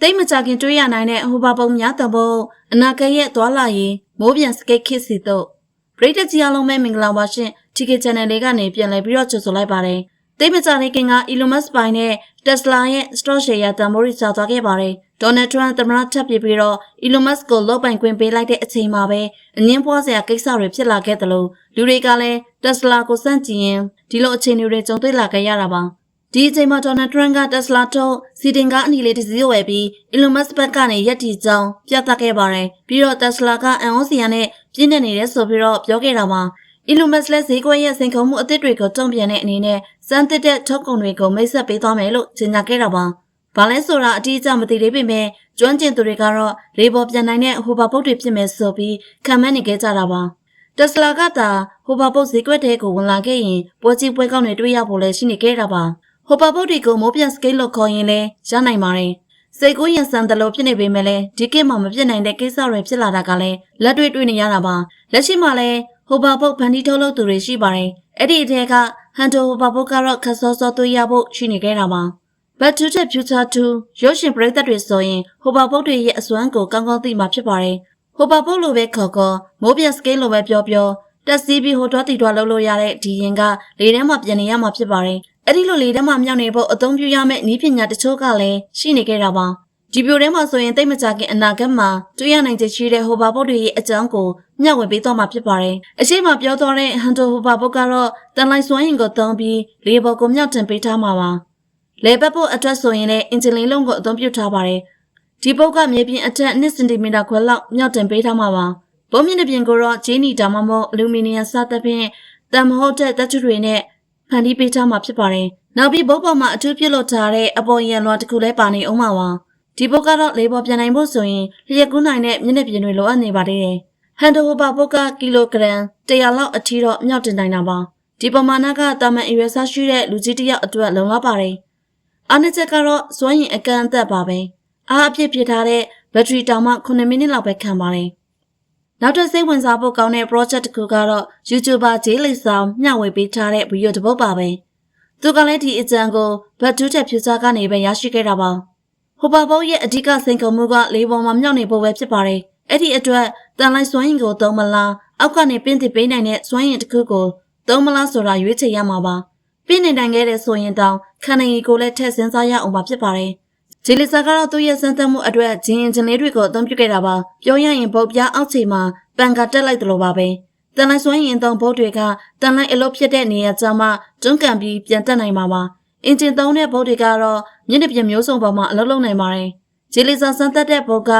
တိတ်မကြခင်တွေးရနိုင်တဲ့ဟိုဘာပုံများတပုံအနာဂတ်ရဲ့သွာလာရေးမိုးပြန်စကိတ်ခစ်စီတို့ပရိသတ်ကြီးအားလုံးပဲမင်္ဂလာပါရှင် TK Channel လေးကနေပြန်လည်ပြီးတော့ကြိုဆိုလိုက်ပါတယ်တိတ်မကြခင်က Elon Musk ပိုင်နဲ့ Tesla ရဲ့ stock share တန်ဖိုးရိကျသွားခဲ့ပါတယ် Donald Trump သမ္မတထပ်ပြပြီးတော့ Elon Musk ကိုလော့ပိုင်ခွင့်ပေးလိုက်တဲ့အချိန်မှာပဲအငင်းပွားစရာကိစ္စတွေဖြစ်လာခဲ့တယ်လို့လူတွေကလည်း Tesla ကိုစန့်ကျင်ရင်ဒီလိုအခြေအနေတွေကြုံတွေ့လာခဲ့ရတာပါ ဒီအချိန်မှာဒေါ်နယ်ထရန့်ကတက်စလာထုတ်စီတင်ကားအနီလေးတစ်စီးဝယ်ပြီး Elon Musk ဘက်ကနေရက်တီကြောင်းပြသခဲ့ပါတယ်။ပြီးတော့တက်စလာကအန်အိုစီယာနဲ့ပြင်းနေနေတယ်ဆိုပြီးတော့ပြောခဲ့တာပါ။ Elon Musk လည်းဈေးကွက်ရဲ့စိန်ခေါ်မှုအသစ်တွေကိုတုံ့ပြန်တဲ့အနေနဲ့စမ်းသစ်တဲ့ထုတ်ကုန်တွေကိုမိတ်ဆက်ပေးသွားမယ်လို့ကြေညာခဲ့တာပါ။ဘာလဲဆိုတာအတိအကျမသိသေးပေမဲ့ကျွမ်းကျင်သူတွေကတော့လေပေါ်ပြန်နိုင်တဲ့ဟိုဘာပုတ်တွေဖြစ်မယ်ဆိုပြီးခံမှန်းနေခဲ့ကြတာပါ။တက်စလာကသာဟိုဘာပုတ်ဈေးကွက်တဲကိုဝင်လာခဲ့ရင်ပွဲကြီးပွဲကောင်းတွေတွေ့ရဖို့လည်းရှိနေခဲ့တာပါ။ ဟိုပါပုတ်တွေကိုမိုးပြန်စကိတ်လို့ခေါ်ရင်လည်းရနိုင်ပါတယ်။စိတ်ကူးရင်ဆန်တလို့ဖြစ်နေပေမဲ့လည်းဒီကိမှာမဖြစ်နိုင်တဲ့ကိစ္စတွေဖြစ်လာတာကလည်းလက်တွေ့တွေ့နေရတာပါ။လက်ရှိမှာလည်းဟိုပါပုတ်ဖန်တီးထုတ်လုပ်သူတွေရှိပါတယ်။အဲ့ဒီအထက်ကဟန်တိုဟိုပါပုတ်ကတော့ခက်စောစောတွေ့ရဖို့ရှိနေခဲ့တာပါ။ Back to the Future 2ရုပ်ရှင်ပရိသတ်တွေဆိုရင်ဟိုပါပုတ်တွေရဲ့အစွမ်းကိုကောင်းကောင်းသိမှာဖြစ်ပါတယ်။ဟိုပါပုတ်လိုပဲခေါ်ခေါ်မိုးပြန်စကိတ်လိုပဲပြောပြောတက်စီးပြီးဟိုတော့တီတော့လှုပ်လို့ရတဲ့ဒီရင်ကလေထဲမှာပြန်နေရမှာဖြစ်ပါတယ်။ အဲ့ဒီလိုလေထဲမှာမြောက်နေဖို့အသုံးပြုရမယ့်နည်းပညာတချို့ကလည်းရှိနေခဲ့တာပါ။ဒီပြိုထဲမှာဆိုရင်တိတ်မကြခင်အနာဂတ်မှာတွေ့ရနိုင်ချေရှိတဲ့ဟိုဘာပုတ်တွေရဲ့အကြောင်းကိုမျှဝေပေးသွားမှာဖြစ်ပါတယ်။အရှိမပြောသွားတဲ့ဟန်တိုဟိုဘာပုတ်ကတော့တန်လိုက်စွမ်းရင်ကိုသုံးပြီးလေပေါ်ကိုမြောက်တင်ပေးထားမှာပါ။လေပတ်ဖို့အတွက်ဆိုရင်လည်းအင်ဂျင်လင်းလုံးကိုအသုံးပြုထားပါတယ်။ဒီပုတ်ကမြေပြင်အထက်2စင်တီမီတာခွဲလောက်မြောက်တင်ပေးထားမှာပါ။ဘုံမြင့်တဲ့ပြင်ကိုတော့ဂျင်းနီဒါမှမဟုတ်အလူမီနီယံစသဖြင့်တန်မဟုတ်တဲ့တချို့တွေနဲ့ ဖန်တီးပေးထားမှာဖြစ်ပါတယ်။နောက်ပြီးဘုတ်ပေါ်မှာအထူးပြုလုပ်ထားတဲ့အပေါ်ရန်လွှာတစ်ခုလည်းပါနေအောင်ပါပါ။ဒီဘုတ်ကတော့လေပေါ်ပြန်နိုင်ဖို့ဆိုရင်လျက်ကူးနိုင်တဲ့မျက်နှာပြင်တွေလိုအပ်နေပါသေးတယ်။ဟန်တိုဟိုပါဘုတ်ကကီလိုဂရမ်100လောက်အထိတော့မြောက်တင်နိုင်တာပါ။ဒီပမာဏကတာမန်အရွယ်စားရှိတဲ့လူကြီးတစ်ယောက်အတွက်လုံလောက်ပါတယ်။အားနည်းချက်ကတော့စွမ်းရင်အကန့်အသတ်ပါပဲ။အားအပြည့်ဖြစ်ထားတဲ့ဘက်ထရီတောင်မှ9မိနစ်လောက်ပဲခံပါတယ်။ နောက်ထပ်စိတ်ဝင်စားဖို့ကောင်းတဲ့ project တစ်ခုကတော့ YouTuber ဂျေးလိဆောင်မျှဝေပေးထားတဲ့ဗီဒီယိုတစ်ပုဒ်ပါပဲ။သူကလည်းဒီအကြံကိုဘတ်တူးတဲ့ဖြူစားကနေပဲရရှိခဲ့တာပါ။ဟိုပါဘောရဲ့အဓိကစိန်ခေါ်မှုကလေးပေါ်မှာမြောက်နေဖို့ပဲဖြစ်ပါတယ်။အဲ့ဒီအတွက်တန်လိုက်စွမ်းရင်ကိုသုံးမလားအောက်ကနေပင်းတပေးနိုင်တဲ့စွမ်းရင်တစ်ခုကိုသုံးမလားဆိုတာရွေးချယ်ရမှာပါ။ပြင်းနေနိုင်ခဲ့တဲ့ဆိုရင်တောင်ခန္ဓာရည်ကိုလည်းထည့်စင်းစားရအောင်ပါဖြစ်ပါတယ်။ ဂျီလီဆာကတော့သူ့ရဲ့စမ်းသပ်မှုအတွက်ဂျင်းအင်ဂျင်လေးတွေကိုအသုံးပြုခဲ့တာပါ။ပြောရရင်ပုတ်ပြားအောက်ခြေမှာပန်ကတက်လိုက်တယ်လို့ပါပဲ။တန်လိုက်စွမ်းရင်သုံးဘုတ်တွေကတန်လိုက်အလုပ်ဖြစ်တဲ့နေရာကြောင့်မှတွန်းကန်ပြီးပြန်တက်နိုင်မှာပါ။အင်ဂျင်သုံးတဲ့ဘုတ်တွေကတော့မျက်နှာပြင်မျိုးစုံပေါ်မှာအလုပ်လုပ်နိုင်ပါတယ်။ဂျီလီဆာစမ်းသပ်တဲ့ဘုတ်က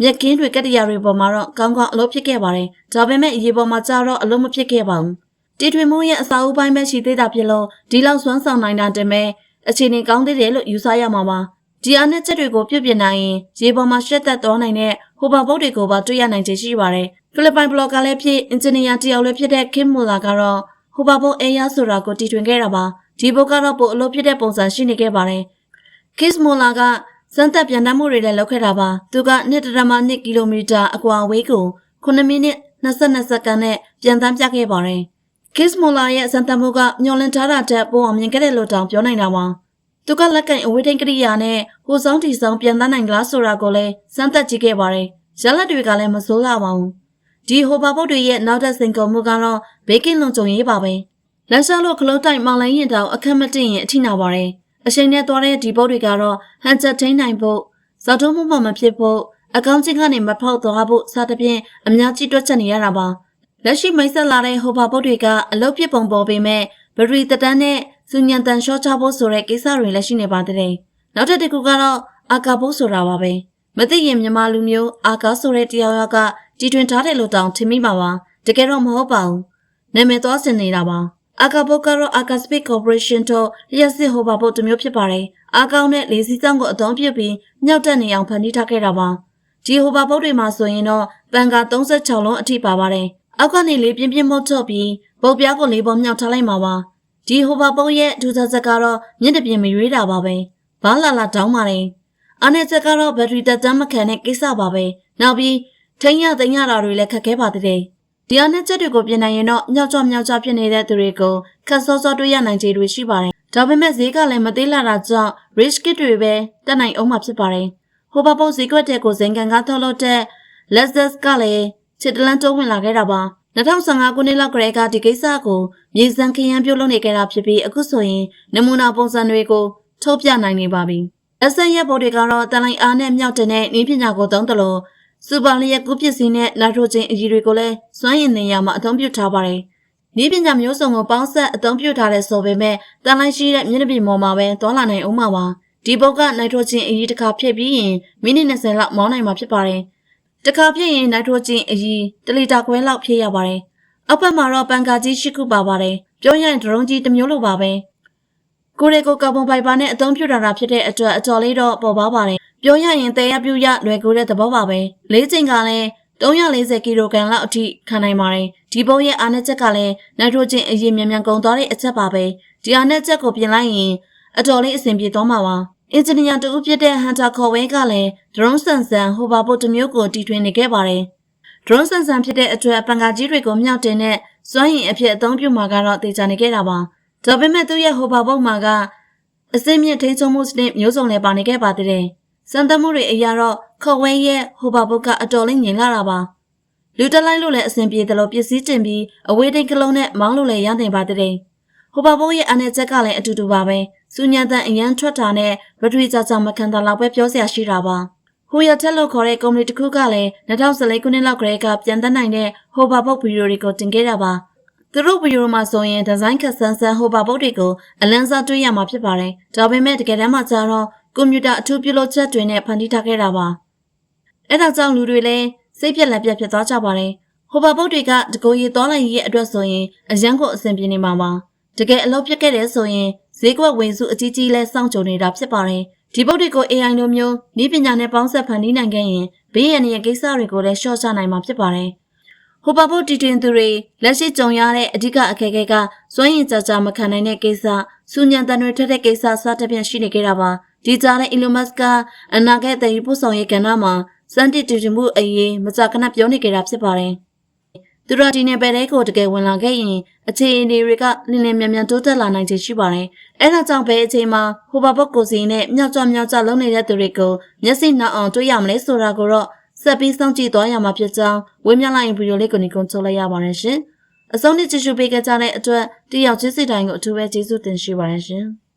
မြက်ကင်းတွေကတ္တရာတွေပေါ်မှာတော့ကောင်းကောင်းအလုပ်ဖြစ်ခဲ့ပါတယ်။ဒါပေမဲ့အရေးပေါ်မှာကြတော့အလုပ်မဖြစ်ခဲ့ပါဘူး။တီထွင်မှုရဲ့အစာအုပ်ပိုင်းပဲရှိသေးတာဖြစ်လို့ဒီလောက်စွမ်းဆောင်နိုင်တာတည်းမဲ့အခြေအနေကောင်းသေးတယ်လို့ယူဆရမှာပါ။ ဒီအားနဲ့ချက်တွေကိုပြုတ်ပြနိုင်ရင်ရေပေါ်မှာရှက်သက်သွားနိုင်တဲ့ဟိုဘာဘုတ်တွေကိုပါတွေ့ရနိုင်ခြေရှိပါတယ်။ဖိလစ်ပိုင်ဘလော့ဂါလည်းဖြစ်အင်ဂျင်နီယာတယောက်လည်းဖြစ်တဲ့ Kim Muller ကတော့ဟိုဘာဘုတ်အေးရဆိုတာကိုတီထွင်ခဲ့တာပါ။ဒီဘုတ်ကတော့ပို့အလုပ်ဖြစ်တဲ့ပုံစံရှိနေခဲ့ပါတယ်။ Kiss Muller ကစမ်းသက်ပြန်တမ်းမှုတွေလည်းလုပ်ခဲ့တာပါ။သူက1.2ကီလိုမီတာအကွာအဝေးကို9မိနစ်22စက္ကန့်နဲ့ပြန်တမ်းပြခဲ့ပါတယ်။ Kiss Muller ရဲ့စမ်းသပ်မှုကမျောလင့်ထားတာတက်ပိုအောင်မြင်ခဲ့တဲ့လို့တောင်ပြောနိုင်တာပါ။ သူကလက်ကင်အဝေးထိန်ကရိယာနဲ့ဟိုဆောင်တီဆောင်ပြန်တမ်းနိုင်လားဆိုတာကိုလည်းစမ်းသပ်ကြည့်ခဲ့ပါတယ်။ရလဒ်တွေကလည်းမဆိုးလှပါဘူး။ဒီဟိုဘာဘုတ်တွေရဲ့နောက်ထပ်စိန်ခေါ်မှုကတော့ဘေကင်းလုံခြုံရေးပါပဲ။လက်ရှားလို့ခလုံးတိုက်မောင်လိုင်းရင်တောင်အခက်မတင်ရင်အထိနာပါတယ်။အချိန်နဲ့သွားတဲ့ဒီဘုတ်တွေကတော့ဟန်ချက်ထိန်နိုင်ဖို့ဇောက်တုံးမှုမှမဖြစ်ဖို့အကောင့်ချင်းကနေမဖောက်သွားဖို့စသဖြင့်အများကြီးတွက်ချက်နေရတာပါလက်ရှိမိတ်ဆက်လာတဲ့ဟိုဘာပုတ်တွေကအလုတ်ပြစ်ပုံပေါ်ပေမဲ့ဘရီတတန်းနဲ့ စူညံတန်ရှော့ချဖို့ဆိုတဲ့ကိစ္စတွေလည်းရှိနေပါသေးတယ်နောက်ထပ်တစ်ခုကတော့အာကာဘုတ်ဆိုတာပါပဲမသိရင်မြန်မာလူမျိုးအာကာဆိုတဲ့တရားရောက်ကတီထွင်ထားတယ်လို့တောင်ထင်မိပါပါတကယ်တော့မဟုတ်ပါဘူးနာမည်သွားစင်နေတာပါအာကာဘုတ်ကတော့အာကာစပစ်ကော်ပိုရေးရှင်းတို့လျှက်စစ်ဟိုဘာဘုတ်တစ်မျိုးဖြစ်ပါတယ်အာကောင်နဲ့လေစီးကြောင်းကိုအသုံးပြုပြီးမြောက်တက်နေအောင်ဖန်တီးထားခဲ့တာပါဒီဟိုဘာဘုတ်တွေမှာဆိုရင်တော့ပန်ကာ36လုံးအထိပါပါတယ်အောက်ကနေလေးပြင်းပြင်းမုတ်ထုတ်ပြီးပုတ်ပြားကိုလေးပေါ်မြောက်ထားလိုက်မှာပါ ဒီဟိုဘာပုံရဲ့ဒူဇာဆက်ကတော့မြင့်တပြင်းမရွေးတာပါပဲဘာလာလာတောင်းပါတယ်အားနဲ့ချက်ကတော့ဘက်ထရီတက်တမ်းမခံတဲ့ကိစ္စပါပဲနောက်ပြီးထိန်းရသိမ်းရတာတွေလည်းခက်ခဲပါသေးတယ်ဒီအားနဲ့ချက်တွေကိုပြင်နိုင်ရင်တော့မြောက်ကြမြောက်ကြဖြစ်နေတဲ့သူတွေကိုခက်စောစောတွေ့ရနိုင်ခြေတွေရှိပါတယ်ဒါပေမဲ့ဈေးကလည်းမသေးလာတာကြောင့် risk kit တွေပဲတက်နိုင်အောင်မှဖြစ်ပါတယ်ဟဟိုဘပုတ်စီကွက်တဲ့ကိုဇင်ကန်ကထုတ်လုပ်တဲ့ Lexus ကလည်းချစ်တလန်တုံးဝင်လာခဲ့တာပါ 2015ခုနှစ်လောက်ကလေးကဒီကိစ္စကိုမြေစံခရမ်းပြုတ်လုပ်နေခဲ့တာဖြစ်ပြီးအခုဆိုရင်နမူနာပုံစံတွေကိုထုတ်ပြနိုင်နေပါပြီလက်ဆန်ရက်ဘော်တွေကတော့တန်လိုက်အားနဲ့မြောက်တင်တဲ့နည်းပညာကိုသုံးတယ်လို့စူပါလျက်ကူးပစ္စည်းနဲ့နိုက်ထရိုဂျင်အရည်တွေကိုလည်းစွမ်းရည်နေရာမှာအသုံးပြုထားပါတယ်နည်းပညာမျိုးစုံကိုပေါင်းဆက်အသုံးပြုထားတဲ့ဆိုပေမဲ့တန်လိုက်ရှိတဲ့မျက်နှာပြင်ပေါ်မှာပဲသွားလာနိုင်အောင်ပါပါဒီဘုတ်ကနိုက်ထရိုဂျင်အရည်တစ်ခါဖြည့်ပြီးရင်မိနစ်20လောက်မောင်းနိုင်မှာဖြစ်ပါတယ် တခါဖြည့်ရင်နိုက်ထရိုဂျင်အရည်1လီတာခွဲလောက်ဖြည့်ရပါတယ်အောက်ဘက်မှာတော့ပန်ကာကြီးရှိခုပါပါတယ်ပြောရရင်ဒရုန်းကြီးတစ်မျိုးလိုပါပဲကိုရီကိုကာဗွန်ဖိုက်ဘာနဲ့အသုံးပြုထားတာဖြစ်တဲ့အတွက်အတော်လေးတော့ပေါ်ပါပါတယ်ပြောရရင်တဲရပြူရလွယ်ကူတဲ့သဘောပါပဲလေးချိန်ကလည်း340ကီလိုဂရမ်လောက်အထိခံနိုင်ပါတယ်ဒီဘုံရဲ့အားနည်းချက်ကလည်းနိုက်ထရိုဂျင်အရည်မြန်မြန်ကုန်သွားတဲ့အချက်ပါပဲဒီအားနည်းချက်ကိုပြင်လိုက်ရင်အတော်လေးအဆင်ပြေသွားမှာပါ အင်ဂျင်နီယာတူဖြစ်တဲ့ဟန်တာခေါ်ဝဲကလည်း drone ဆန်ဆန်ဟိုဘာဘုတ်တစ်မျိုးကိုတီထွင်နေခဲ့ပါတယ်။ drone ဆန်ဆန်ဖြစ်တဲ့အတွက်ပန်ကာကြီးတွေကိုမြောက်တင်တဲ့စွမ်းရည်အဖြစ်အသုံးပြုမှာကတော့တေချာနေခဲ့တာပါ။ဒါပေမဲ့သူ့ရဲ့ဟိုဘာဘုတ်မှာကအစိမ့်မြင့်ထိန်းချုပ်မှုစနစ်မျိုးစုံလည်းပါနေခဲ့ပါသေးတယ်။စံတမှုတွေအရာတော့ခေါ်ဝဲရဲ့ဟိုဘာဘုတ်ကအတော်လေးငြင်လာတာပါ။လူတက်လိုက်လို့လည်းအဆင်ပြေတယ်လို့ပစ္စည်းတင်ပြီးအဝေးတိတ်ကလုံးနဲ့မောင်းလို့လည်းရနိုင်ပါသေးတယ်။ဟိုဘာဘုတ်ရဲ့အနေချက်ကလည်းအတူတူပါပဲ။ စူညံတန်အရန်ထွက်တာနဲ့ဘထရီကြကြမခံတာလောက်ပဲပြောစရာရှိတာပါဟိုရတက်လို့ခေါ်တဲ့ကုမ္ပဏီတစ်ခုကလည်း2014ခုနှစ်လောက်ကလေးကပြန်သက်နိုင်တဲ့ဟိုဘာဘုတ်ဗီဒီယိုတွေကိုတင်ခဲ့တာပါသူတို့ဗီဒီယိုမှာဆိုရင်ဒီဇိုင်းခက်ဆန်းဆန်းဟိုဘာဘုတ်တွေကိုအလန်းစားတွေ့ရမှာဖြစ်ပါတယ်ဒါပေမဲ့တကယ်တမ်းမှာကျတော့ကွန်ပျူတာအထူးပြုလုပ်ချက်တွေနဲ့ဖန်တီးထားခဲ့တာပါအဲ့ဒါကြောင့်လူတွေလည်းစိတ်ပြက်လက်ပြက်ဖြစ်သွားကြပါတယ်ဟိုဘာဘုတ်တွေကတကိုယ်ရည်သွားလိုက်ရဲ့အတွက်ဆိုရင်အရန်ကိုအဆင်ပြေနေမှာပါတကယ်အလုပ်ပြတ်ခဲ့တယ်ဆိုရင် ဈေးကွက်ဝင်စုအကြီးကြီးလဲစောင့်ကြုံနေတာဖြစ်ပါတယ်။ဒီပုတ်တွေကို AI လိုမျိုးဤပညာနဲ့ပေါင်းဆက်ဖန်တီးနိုင်ခဲ့ရင်ဘေးရန်ရဲ့ကိစ္စတွေကိုလည်းရှော့ချနိုင်မှာဖြစ်ပါတယ်။ဟိုပါဖို့တီတင်သူတွေလက်ရှိကြုံရတဲ့အဓိကအခက်အခဲကစွန့်ရင်ကြကြမခံနိုင်တဲ့ကိစ္စစူညံတန်တွေထက်တဲ့ကိစ္စစသဖြင့်ရှိနေကြတာပါ။ဒီကြားတဲ့ Elon Musk ကအနာဂတ်တည်ပို့ဆောင်ရေးကဏ္ဍမှာစံတည်တည်မှုအရေးမကြာခဏပြောနေကြတာဖြစ်ပါတယ်။ သူတို့ဒီနယ်ပယ်တဲကိုတကယ်ဝင်လာခဲ့ရင်အခြေအနေတွေကလင်းလင်းမြန်မြန်တိုးတက်လာနိုင်ခြေရှိပါတယ်။အဲဒါကြောင့်ပဲအချိန်မှာဟိုဘာဘုတ်ကိုစီနဲ့မြောက်ကြမြောက်ကြလုံးနေတဲ့သူတွေကိုမျက်စိနောက်အောင်တွေ့ရမလဲဆိုတာကိုတော့ဆက်ပြီးစောင့်ကြည့်သွားရမှာဖြစ်ကြောင်းဝင်းမြလိုက်ဗီဒီယိုလေးကိုညီကုန်းချုပ်လိုက်ရပါတယ်ရှင်။အဆုံးနဲ့ကြည့်ရှုပေးကြတဲ့အတွက်တယောက်ချင်းစီတိုင်းကိုအထူးပဲကျေးဇူးတင်ရှိပါတယ်ရှင်။